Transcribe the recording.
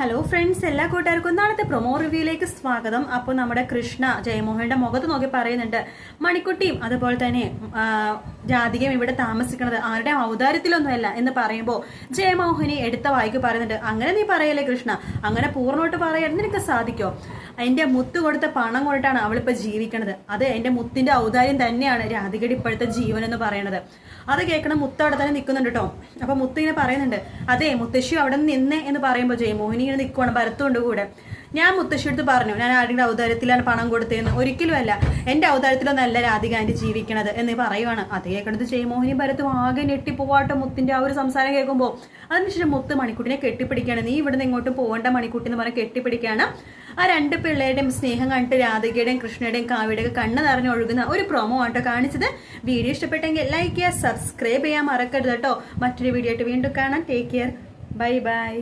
Hello friends എല്ലാ കൂട്ടുകാർക്കും നാളത്തെ പ്രൊമോ റിവ്യൂയിലേക്ക് സ്വാഗതം. അപ്പോൾ നമ്മുടെ കൃഷ്ണ ജയമോഹന്റെ മുഖത്ത് നോക്കി പറയുന്നുണ്ട് മണിക്കുട്ടിയും അതുപോലെ തന്നെ ജാതികം ഇവിടെ താമസിക്കുന്നത് ആരുടെ ഔദാര്യത്തിലൊന്നുമല്ല എന്ന് പറയുമ്പോൾ ജയമോഹനി എടുത്ത വായിക്ക് പറയുന്നുണ്ട് അങ്ങനെ നീ പറയല്ലേ കൃഷ്ണ? അങ്ങനെ പൂർണമായിട്ട് പറയാൻ നിനക്ക് സാധിക്കോ? എന്റെ മുത്ത് കൊടുത്ത പണം കൊണ്ടിട്ടാണ് അവളിപ്പോൾ ജീവിക്കണത്. അത് എന്റെ മുത്തിന്റെ ഔദാര്യം തന്നെയാണ് രാധികയുടെ ഇപ്പോഴത്തെ ജീവൻ എന്ന് പറയുന്നത് അത് കേൾക്കണം മുത്ത് അവിടെ തന്നെ നിൽക്കുന്നുണ്ട് കേട്ടോ. അപ്പൊ മുത്ത് ഇങ്ങനെ പറയുന്നുണ്ട് അതെ മുത്തശ്ശി അവിടെ നിന്നേ എന്ന് പറയുമ്പോൾ ജയമോഹിനി ഇങ്ങനെ നിൽക്കുവാണ് ഭരത്തുകൊണ്ട് കൂടെ. ഞാൻ മുത്തശ്ശി അടുത്ത് പറഞ്ഞു ഞാൻ ആരുടെ ഔദാര്യത്തിലാണ് പണം കൊടുത്തതെന്ന്? ഒരിക്കലും അല്ല എന്റെ ഔദാര്യത്തിലൊന്നല്ല രാധിക എന്റെ ജീവിക്കണത് എന്ന് പറയുവാണ്. അത് കേൾക്കണത് ജയമോഹിനി ഭരത്തും ആകെ ഞെട്ടിപ്പോവാട്ടോ മുത്തിന്റെ ആ ഒരു സംസാരം കേൾക്കുമ്പോൾ അതിനുശേഷം മുത്ത് മണിക്കുട്ടിനെ കെട്ടിപ്പിടിക്കുകയാണ്. നീ ഇവിടുന്ന് ഇങ്ങോട്ട് പോകേണ്ട മണിക്കുട്ടി എന്ന് പറഞ്ഞ് കെട്ടിപ്പിടിക്കുകയാണ്. ആ രണ്ട് പിള്ളേരുടെയും സ്നേഹം കണ്ടിട്ട് രാധികയുടെയും കൃഷ്ണയുടെയും കാവ്യയുടെയും കണ്ണ് നിറഞ്ഞ് ഒഴുകുന്ന ഒരു പ്രൊമോ ആട്ടോ കാണിച്ചത്. വീഡിയോ ഇഷ്ടപ്പെട്ടെങ്കിൽ ലൈക്ക് ചെയ്യുക സബ്സ്ക്രൈബ് ചെയ്യാൻ മറക്കരുത് കേട്ടോ. മറ്റൊരു വീഡിയോ ആയിട്ട് വീണ്ടും കാണാം. Take care bye bye